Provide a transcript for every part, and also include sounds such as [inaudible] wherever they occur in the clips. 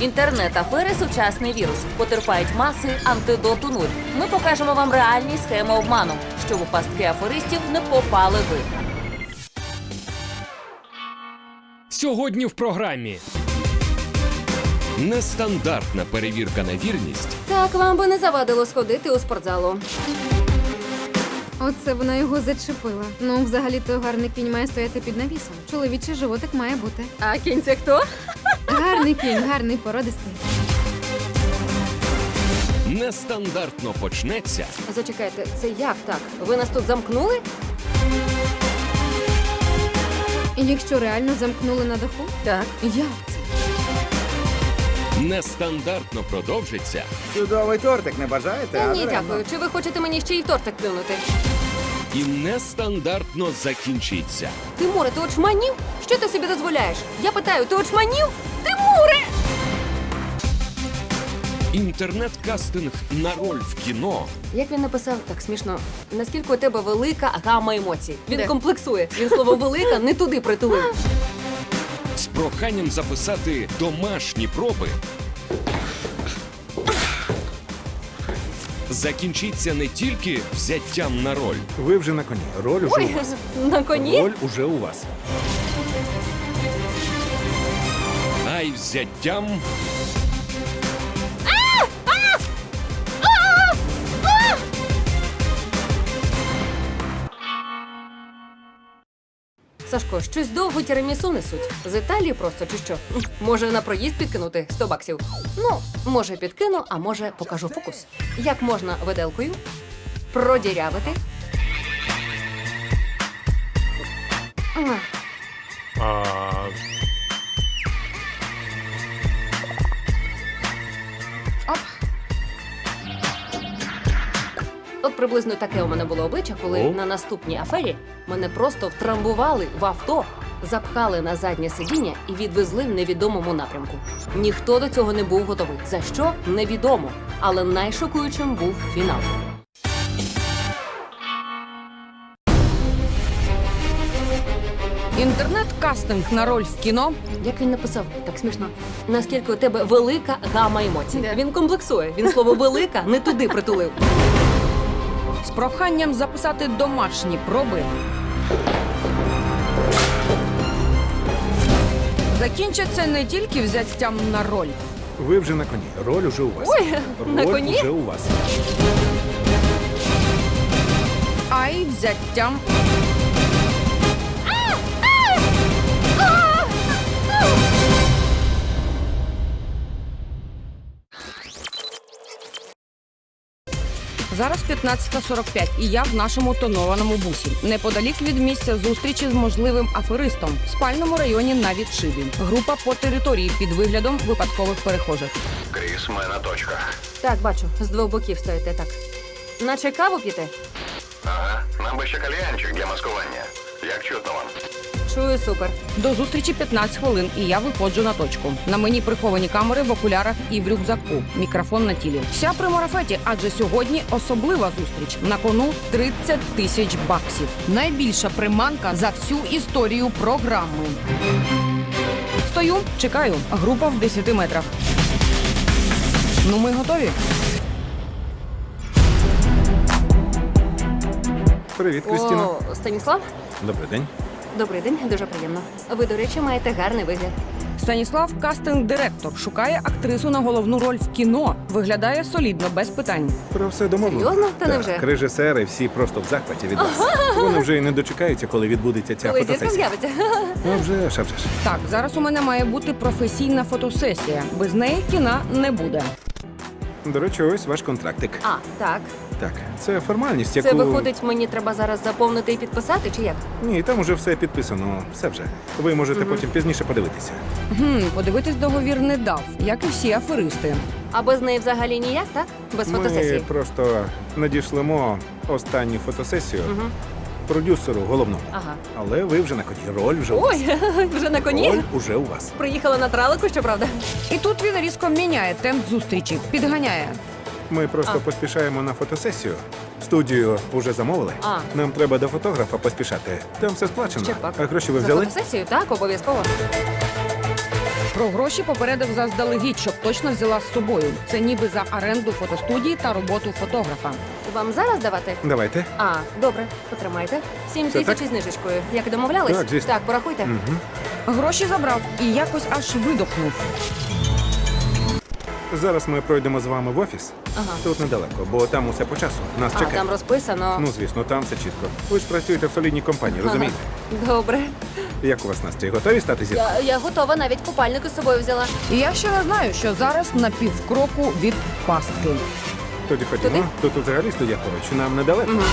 Інтернет-афери сучасний вірус. Потерпають маси, антидоту нуль. Ми покажемо вам реальні схеми обману, щоб у пастки аферистів не попали ви. Сьогодні в програмі. Нестандартна перевірка на вірність Так, вам би не завадило сходити у спортзалу. Оце вона його зачепила. Ну, взагалі-то гарний кінь має стояти під навісом. Чоловічий животик має бути. А кінь це хто? Гарний кінь, гарний породистий. нестандартно почнеться Зачекайте, це як так? Ви нас тут замкнули? Якщо реально замкнули на даху, Так. як? Нестандартно продовжиться Чудовий тортик не бажаєте? Та ні, дякую. Чи ви хочете мені ще й тортик плюнути? і нестандартно закінчиться. Тимуре, ти очманів? Що ти собі дозволяєш? Я питаю, ти очманів? Тимуре! Інтернет-кастинг на роль в кіно Як він написав так смішно, наскільки у тебе велика гама емоцій? Він комплексує. Він слово велика не туди притулив. [laughs] з проханням записати домашні проби. Закінчиться не тільки взяттям на роль, Ви вже на коні. Роль уже Ой, у вас. на коні? Роль уже у вас. а й взяттям Сашко, щось довго тірамісу несуть. З Італії просто чи що? Може на проїзд підкинути 100 баксів? Ну, може підкину, а може покажу фокус. Як можна виделкою продірявити? Ах, приблизно таке у мене було обличчя, коли О. на наступній афері мене просто втрамбували в авто, запхали на заднє сидіння і відвезли в невідомому напрямку. Ніхто до цього не був готовий. За що невідомо. Але найшокуючим був фінал. Інтернет-кастинг на роль в кіно Як він написав, так смішно. Наскільки у тебе велика гама емоцій? Він комплексує. Він слово велика не туди притулив. Проханням записати домашні проби. Закінчаться не тільки взяттям на роль, Ви вже на коні. Роль уже у вас. Ой, Роль на коні? уже у вас. а й взяттям. Зараз 15.45 і я в нашому тонованому бусі, неподалік від місця зустрічі з можливим аферистом в спальному районі на відшибі. Група по території під виглядом випадкових перехожих. Кріс, ми на точках. Так, бачу, з двох боків стоїте так. Наче каву п'єте? Ага, нам би ще кальянчик для маскування. Як чутно вам? Чую супер. До зустрічі 15 хвилин, і я виходжу на точку. На мені приховані камери в окулярах і в рюкзаку. Мікрофон на тілі. Вся при марафеті, адже сьогодні особлива зустріч. На кону 30 тисяч баксів. Найбільша приманка за всю історію програми. Стою, чекаю. Група в 10 метрах. Ну, ми готові. Привіт, Кристина. О, Станіслав? Добрий день. Добрий день, дуже приємно. Ви, до речі, маєте гарний вигляд. Станіслав кастинг-директор шукає актрису на головну роль в кіно. Виглядає солідно, без питань. Про все домовлено. Серйозно? Та так, невже? Режисери всі просто в захваті від вас. [laughs] Вони вже і не дочекаються, коли відбудеться ця Коли зірка фотосесія. з'явиться. А [laughs] вже ж, а вже ж. Так, зараз у мене має бути професійна фотосесія. Без неї кіна не буде. До речі, ось ваш контрактик. А, так. Так, це формальність, яку... Це виходить, мені треба зараз заповнити і підписати, чи як? Ні, там уже все підписано. Все вже. Ви можете потім пізніше подивитися. Гм, подивитись договір не дав, як і всі аферисти. А без неї взагалі ніяк, так? Без фотосесії? Ми просто надішлемо останню фотосесію Угу. продюсеру головному. Ага. Але ви вже на коні. Роль вже у вас. Ой, [laughs] вже на коні? Роль уже у вас. Приїхала на тралику, щоправда. І тут він різко міняє темп зустрічі, підганяє. Ми просто А. поспішаємо на фотосесію. Студію вже замовили. А. Нам треба до фотографа поспішати. Там все сплачено. Ще пак. А гроші ви За взяли? фотосесію? Так, обов'язково. Про гроші попередив заздалегідь, щоб точно взяла з собою. Це ніби за оренду фотостудії та роботу фотографа. Вам зараз давати? Давайте. А, добре, потримайте. Сім Це тисяч так? із знижечкою. Як і домовлялись? Так, звісно. Так, порахуйте. Гроші забрав і якось аж видохнув. Зараз ми пройдемо з вами в офіс. Ага. Тут недалеко, бо там усе по часу. Нас А, чекає. там розписано. Ну, звісно, там все чітко. Ви ж працюєте в солідній компанії, розумієте? Добре. Як у вас настрій? Готові стати зіркою? Я, я готова, навіть купальник із собою взяла. І я ще не знаю, що зараз на півкроку від пастки. Тоді ходімо. Туди? Тут взагалі студія поруч. Нам недалеко. Кріс,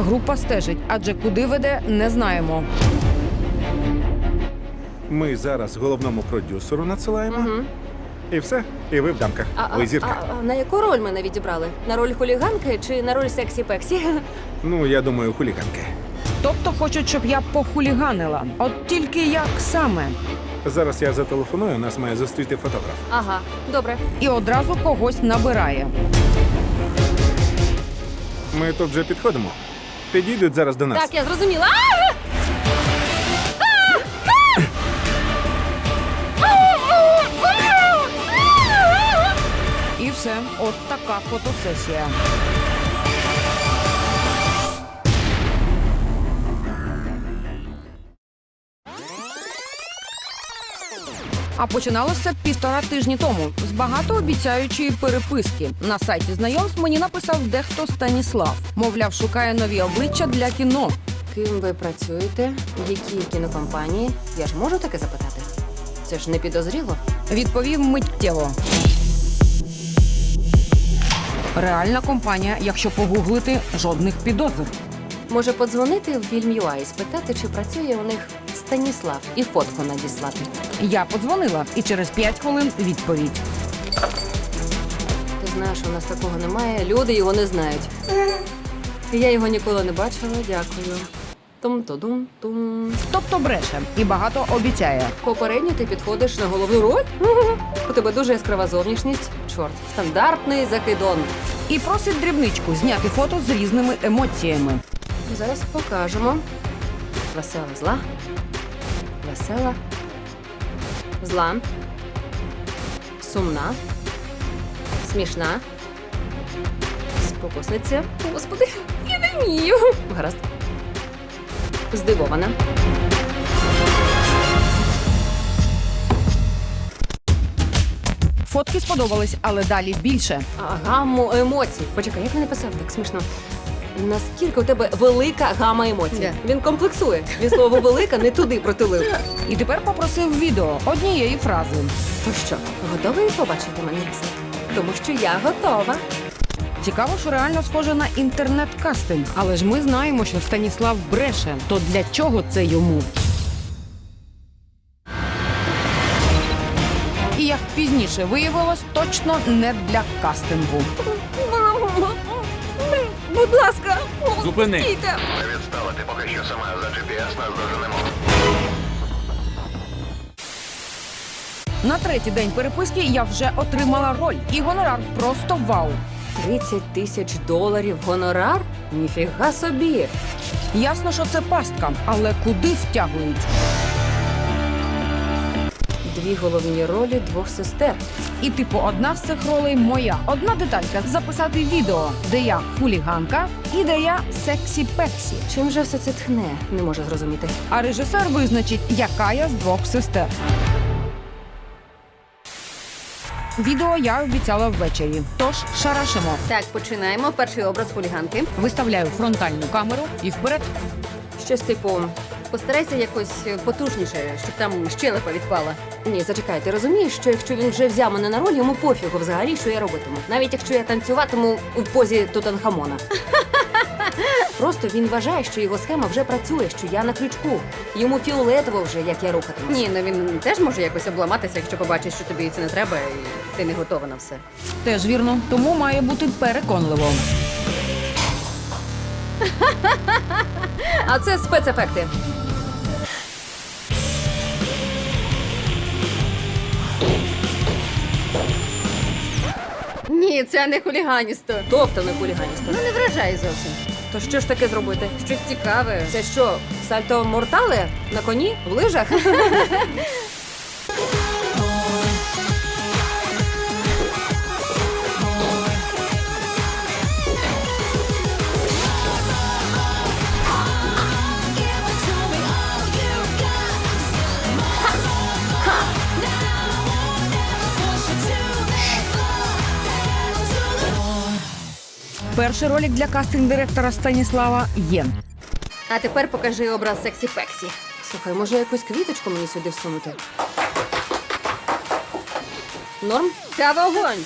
Група стежить, адже куди веде, не знаємо. Ми зараз головному продюсеру надсилаємо. Мгм. І все. І ви в дамках. А, а, ви зірка. а, а на яку роль мене відібрали? На роль хуліганки чи на роль сексі-пексі? Ну, я думаю, хуліганки. Тобто хочуть, щоб я похуліганила. От тільки як саме? Зараз я зателефоную, нас має зустріти фотограф. Ага, добре. І одразу когось набирає. Ми тут вже підходимо. Підійдуть зараз до нас. Так, я зрозуміла. А! І все, от така фотосесія. А починалося півтора тижні тому з багатообіцяючої переписки. На сайті знайомств мені написав дехто Станіслав. Мовляв, шукає нові обличчя для кіно. Ким ви працюєте? В якій кінокомпанії? Я ж можу таке запитати? Це ж не підозріло. Відповів миттєво. Реальна компанія, якщо погуглити, жодних підозр. Може подзвонити в фільм і спитати, чи працює у них Станіслав і фотку надіслати. Я подзвонила, і через 5 хвилин відповідь. Ти знаєш, у нас такого немає. Люди його не знають. Я його ніколи не бачила. Дякую. Тум-то-дум-тум. Тобто бреше і багато обіцяє. Попередньо ти підходиш на головну роль. У тебе дуже яскрава зовнішність. Чорт, стандартний закидон. І просить дрібничку зняти фото з різними емоціями. Зараз покажемо. Весела зла. Весела. Зла. Сумна. Смішна. Спокусниця. Господи, я не вмію. Гаразд. Здивована. Фотки сподобались, але далі більше. Гамму емоцій. Почекай, як він написав так смішно. Наскільки у тебе велика гама емоцій? Він комплексує. Він слово велика не туди протулив. І тепер попросив відео однієї фрази. То що, готовий побачити мене? Тому що я готова. Цікаво, що реально схоже на інтернет-кастинг. Але ж ми знаємо, що Станіслав бреше. То для чого це йому? І як пізніше виявилось, точно не для кастингу. Будь ласка, Зупини. Не відстала, ти поки що сама за GPS нас доженемо. На третій день переписки я вже отримала роль, і гонорар просто вау. 30 тисяч доларів гонорар? Ніфіга собі. Ясно, що це пастка, але куди втягують? Дві головні ролі двох сестер. І типу, одна з цих ролей моя. Одна деталька записати відео, де я хуліганка і де я сексі-пексі. Чим же все це тхне? Не можу зрозуміти. А режисер визначить, яка я з двох сестер. Відео я обіцяла ввечері. Тож шарашимо. Так, починаємо. Перший образ хуліганки. Виставляю фронтальну камеру і вперед. Щось типу. Постарайся якось потужніше, щоб там щелепа відпала. Ні, зачекай, ти розумієш, що якщо він вже взяв мене на роль, йому пофігу взагалі, що я робитиму. Навіть якщо я танцюватиму у позі Тутанхамона. [laughs] Просто він вважає, що його схема вже працює, що я на крючку. Йому фіолетово вже, як я рухатимусь. Ні, ну він теж може якось обламатися, якщо побачить, що тобі це не треба, і ти не готова на все. Теж вірно, тому має бути переконливо. [laughs] А це спецефекти. Ні, це не хуліганісто. Тобто не хуліганісто. Ну не вражає зовсім. То що ж таке зробити? Щось цікаве. Це що, сальто мортале? На коні? В лижах? [laughs] Перший ролик для кастинг-директора Станіслава є. А тепер покажи образ сексі Пексі. Слухай, може якусь квіточку мені сюди всунути? Норм? Та вогонь!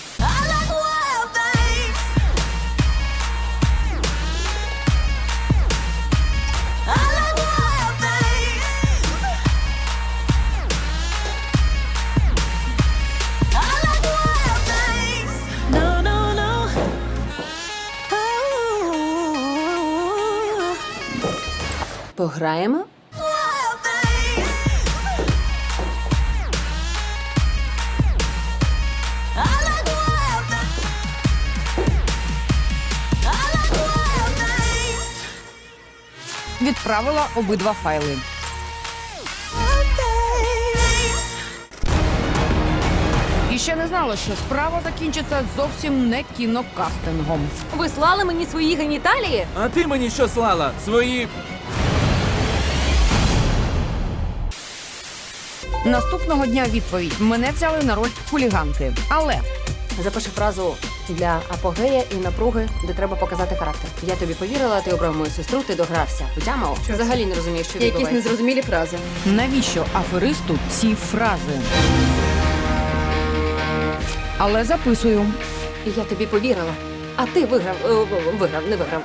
Пограємо? Відправила обидва файли. І ще не знала, що справа закінчиться зовсім не кінокастингом. Ви слали мені свої геніталії? А ти мені що слала? Свої. Наступного дня відповідь мене взяли на роль хуліганки. Але Запиши фразу для апогея і напруги, де треба показати характер. Я тобі повірила, ти обрав мою сестру, ти догрався. Втямав? Взагалі не розумієш, що Якісь відбувається. незрозумілі фрази. навіщо аферисту ці фрази? Але записую. Я тобі повірила. А ти виграв, е, виграв, не виграв.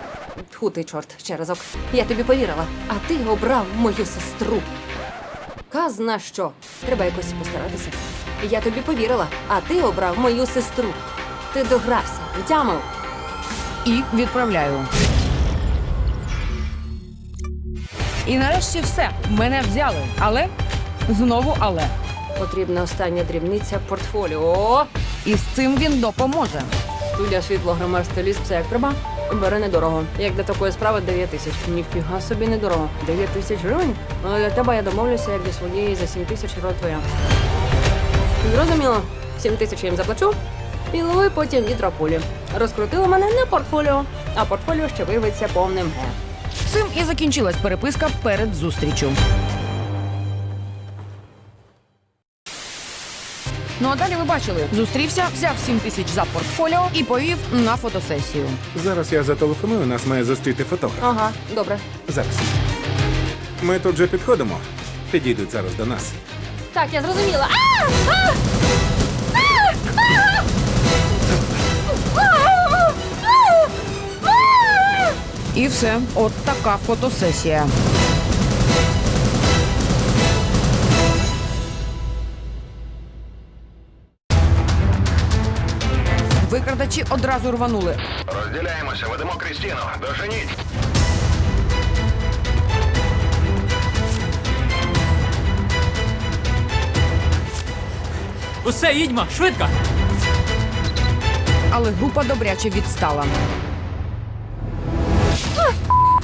Тьху ти, чорт, ще разок. Я тобі повірила, а ти обрав мою сестру. Казна що? Треба якось постаратися. Я тобі повірила, а ти обрав мою сестру. Ти догрався, втямив. і відправляю. І нарешті все. Мене взяли. Але знову але. Потрібна остання дрібниця портфоліо. І з цим він допоможе. Студія світло гример стиліст, все як треба. Бере недорого. Як для такої справи 9 тисяч. Ніфіга собі недорого. 9 тисяч гривень? Але для тебе я домовлюся, як для своєї за 7 тисяч рот твоя. Зрозуміло. 7 тисяч я їм заплачу. І лови потім відро пулі. Розкрутили мене не портфоліо, а портфоліо ще виявиться повним. Цим і закінчилась переписка перед зустрічю. Ну а далі ви бачили, зустрівся, взяв 7 тисяч за портфоліо і повів на фотосесію. Зараз я зателефоную, нас має зустріти фотограф. Ага, добре. Зараз. Ми тут же підходимо. Підійдуть зараз до нас. Так, я зрозуміла. А! А! А! А! А! А! А! І все, от така фотосесія. Викрадачі одразу рванули. Розділяємося, ведемо Крістіну. Доженіть. Усе, їдьмо, швидко! Але група добряче відстала.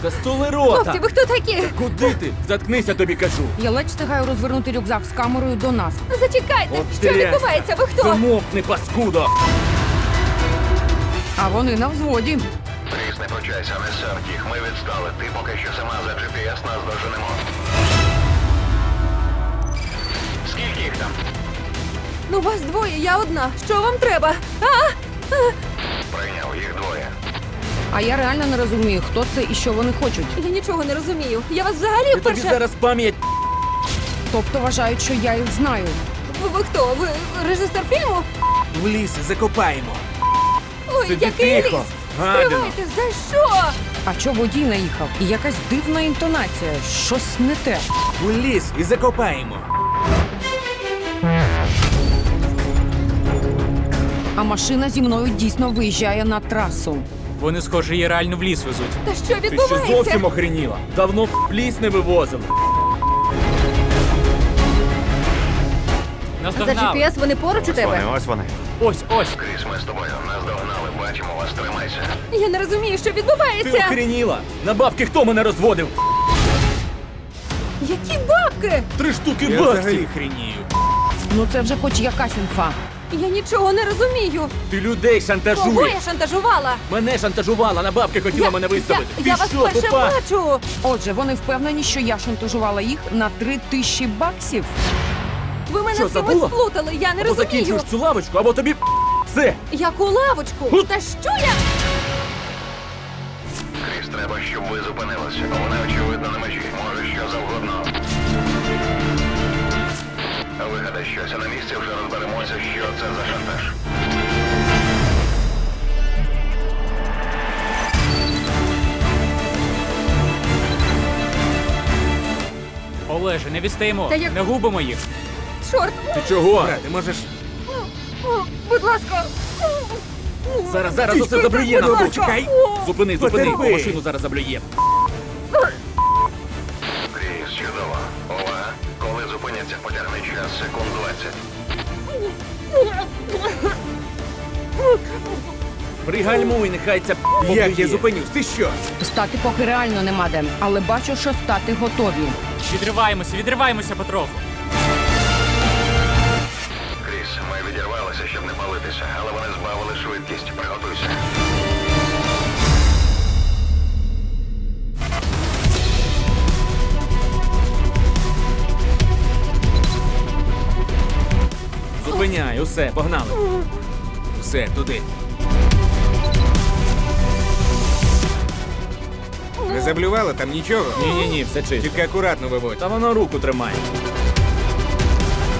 Та стули рота! Хлопці, ви хто такі? Куди ти? Заткнися, тобі кажу. Я ледь встигаю розвернути рюкзак з камерою до нас. Зачекайте! От що відбувається? Ви хто? Замовкни, паскудо! А вони на взводі. Тріс, не пручайся, не їх. Ми відстали. Ти поки що сама за GPS нас доженемо. Скільки їх там? Ну вас двоє, я одна. Що вам треба? А! Прийняв їх двоє. А я реально не розумію, хто це і що вони хочуть. Я нічого не розумію. Я вас взагалі Я тобі вперше. зараз пам'ять. Тобто вважають, що я їх знаю. Ви, ви хто? Ви режисер фільму? В ліс закопаємо. Ой, Сиди який тихо, ліс! гадина. Стривайте, за що? А чо водій наїхав? І якась дивна інтонація. Щось не те. В ліс і закопаємо. А машина зі мною дійсно виїжджає на трасу. Вони, схоже, її реально в ліс везуть. Та що Ти що відбувається? зовсім охреніла? Давно в ліс не вивозили. За GPS вони поруч у тебе? ось вони. Ось, ось. Кріс, ми з тобою. Нас побачимо вас, тримайся. Я не розумію, що Ти відбувається. охреніла? На бабки хто мене розводив? Які бабки? Три штуки Я взагалі хренію. Ну це вже хоч якась інфа. Я нічого не розумію. Ти людей Кого шантажуєш. я шантажувала? Мене шантажувала, на бабки хотіла я, мене виставити. Я, Ти я вас що, вперше тупа? бачу. Отже, вони впевнені, що я шантажувала їх на три тисячі баксів. Ви мене Що, з кимось забула? сплутали, я не Або розумію. закінчуєш цю лавочку, або тобі все. Яку лавочку? Та що я? Кріс, треба, щоб ви зупинилися. Вони, очевидно, на межі. Може, що завгодно. Вигадай щось, а на місці вже розберемося, що це за шантаж. Олеже, не відстаємо. Та як- Не губимо їх. Чорт, Ти чого? Ти можеш. Будь ласка. Зараз, зараз усе заблює будь нам. ласка. Чекай. Зупини, зупини. Потерпи. Машину зараз заблює. Кріс, чудово. Увага. Коли зупиняться, потягне час секунд 20. Пригальмуй, нехай ця Як я зупинюсь? Ти що? Стати поки реально нема де, але бачу, що стати готові. Відриваємося, відриваємося потроху. Зупиняй, усе, погнали. Все, туди. Не заблювала там нічого? Ні-ні-ні, все чисто. Тільки акуратно виводь. Та воно руку тримає.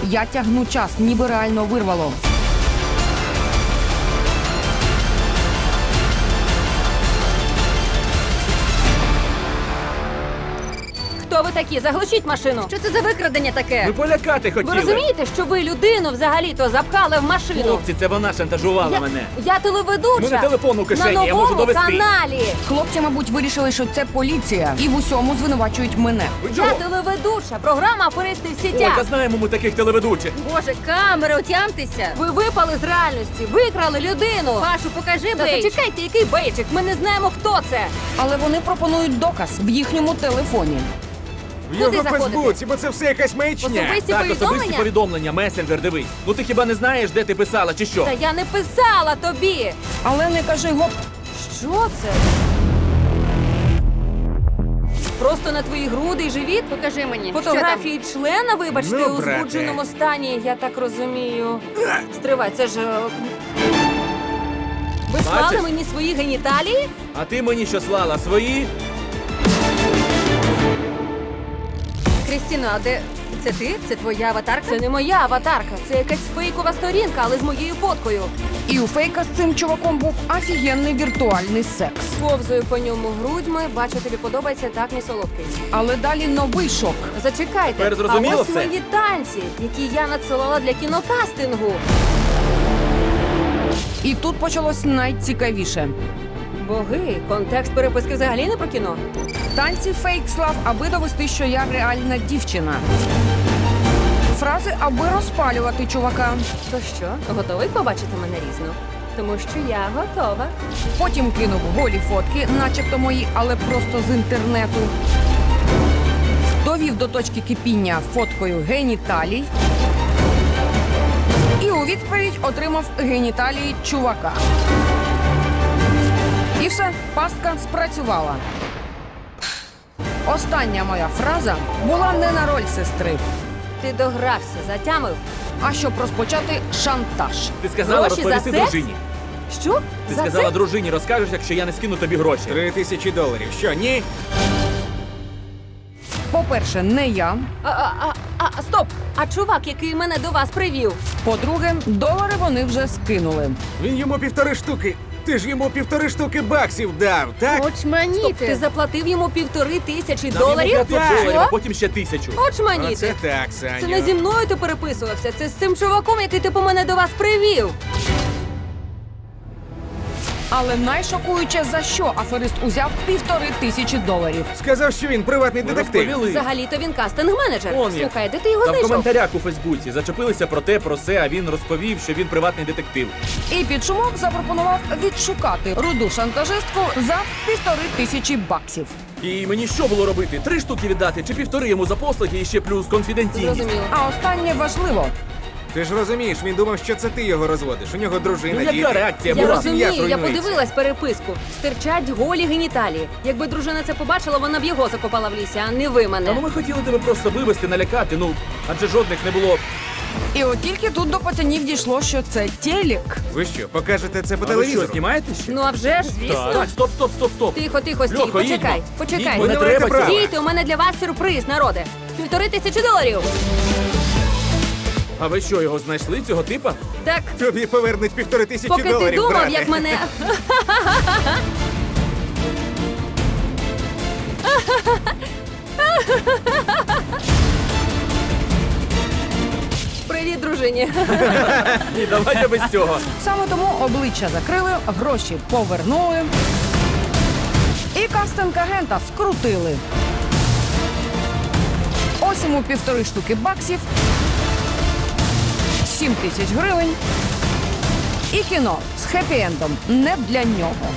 Я тягну час, ніби реально вирвало. Такі? Заглушіть машину. Що це за викрадення таке? Ми полякати Ви розумієте, що ви людину взагалі-то запхали в машину? Хлопці, це вона шантажувала я, мене. я телеведуча. У мене телефон у кишені, на я можу довести. каналі. Хлопці, мабуть, вирішили, що це поліція, і в усьому звинувачують мене. Ви Я чого? телеведуча. Програма «Аферисти в Ой, сітях». та знаємо ми таких телеведучих. Боже, камери, отямтеся. Ви випали з реальності, викрали людину. Пашу, покажи Та бейдж. зачекайте, який бейчик. Ми не знаємо, хто це. Але вони пропонують доказ в їхньому телефоні. Куди його заходити? Фейсбуці, бо це все якась маячня. Особисті Так, особисті повідомлення? повідомлення, месенджер, дивись. Ну ти хіба не знаєш, де ти писала, чи що? Та я не писала тобі. Але не кажи гоп. Що це? Просто на твої груди і живіт? Покажи мені. Фотографії члена, вибачте, Ну, у брате. збудженому стані, я так розумію. Стривай, це ж. е, Ви слали Бачиш? мені свої геніталії? А ти мені що слала? Свої? Крістіно, а де це ти? Це твоя аватарка? Це не моя аватарка, це якась фейкова сторінка, але з моєю фоткою. І у фейка з цим чуваком був офігенний віртуальний секс. Повзую по ньому грудьми, бачу, тобі подобається так, мій солодкий. Але далі новий шок. Зачекайте, Тепер зрозуміло а ось все? мої танці, які я надсилала для кінокастингу. І тут почалось найцікавіше. Боги, контекст переписки взагалі не про кіно. Танці фейк слав, аби довести, що я реальна дівчина. Фрази, аби розпалювати чувака. То що, готовий побачити мене різно? Тому що я готова. Потім кинув голі фотки, начебто мої, але просто з інтернету. Довів до точки кипіння фоткою геніталій. І у відповідь отримав геніталії чувака. І все, пастка спрацювала. Остання моя фраза була не на роль сестри, Ти догрався, затямив. а щоб розпочати шантаж. Ти сказала Гроші за розповісти секс? дружині. Що? Ти За сказала це? дружині, розкажеш, якщо я не скину тобі гроші. Три тисячі доларів. Що, ні? По-перше, не я. А, а, а, а, стоп! А чувак, який мене до вас привів? По-друге, долари вони вже скинули. Він йому півтори штуки. Ти ж йому півтори штуки баксів дав, так? Стоп, ти Очманіти. заплатив йому півтори тисячі Дам йому доларів? 500 доларів, а потім ще тисячу. Очманіти. Оце так, Саню. Це не зі мною ти переписувався, це з цим чуваком, який ти по мене до вас привів. Але найшокуюче за що аферист узяв півтори тисячі доларів. Сказав, що він приватний детектив. Взагалі-то він кастинг-менеджер. Он як. Слухай, де ти його Та в знайшов? коментарях у Фейсбуці зачепилися про те, про все, а він розповів, що він приватний детектив. І під шумок запропонував відшукати руду шантажистку за півтори тисячі баксів. І мені що було робити? Три штуки віддати чи півтори йому за послуги і ще плюс конфіденційність? Зрозуміло. А останнє важливо. Ти ж розумієш, він думав, що це ти його розводиш. У нього дружина, Ну, яка діти. реакція Я була? Розумію, я зруйнується. подивилась переписку. Стирчать голі геніталії. Якби дружина це побачила, вона б його закопала в лісі, а не ви Та ну ми хотіли тебе просто вивести, налякати, ну адже жодних не було. І от тільки тут до пацанів дійшло, що це телек. Ви що, покажете це по А ви що, телевізору? знімаєте ще? Ну а вже ж, звісно. Так, стоп, стоп, стоп, стоп. Тихо, тихо, стій, Льохо, їдьмо. почекай, почекай. Їдьмо, не треба Стійте, у мене для вас сюрприз, народе. Півтори тисячі доларів. А ви що, його знайшли, цього типа? Так, Тобі повернуть півтори тисячі поки доларів, ти думав, брате. як мене. Привіт, дружині. Ні, давайте без цього. Саме тому обличчя закрили, гроші повернули. І кастинг-агента скрутили. Ось йому півтори штуки баксів, сім тисяч гривень. І кіно з хеппі-ендом не для нього.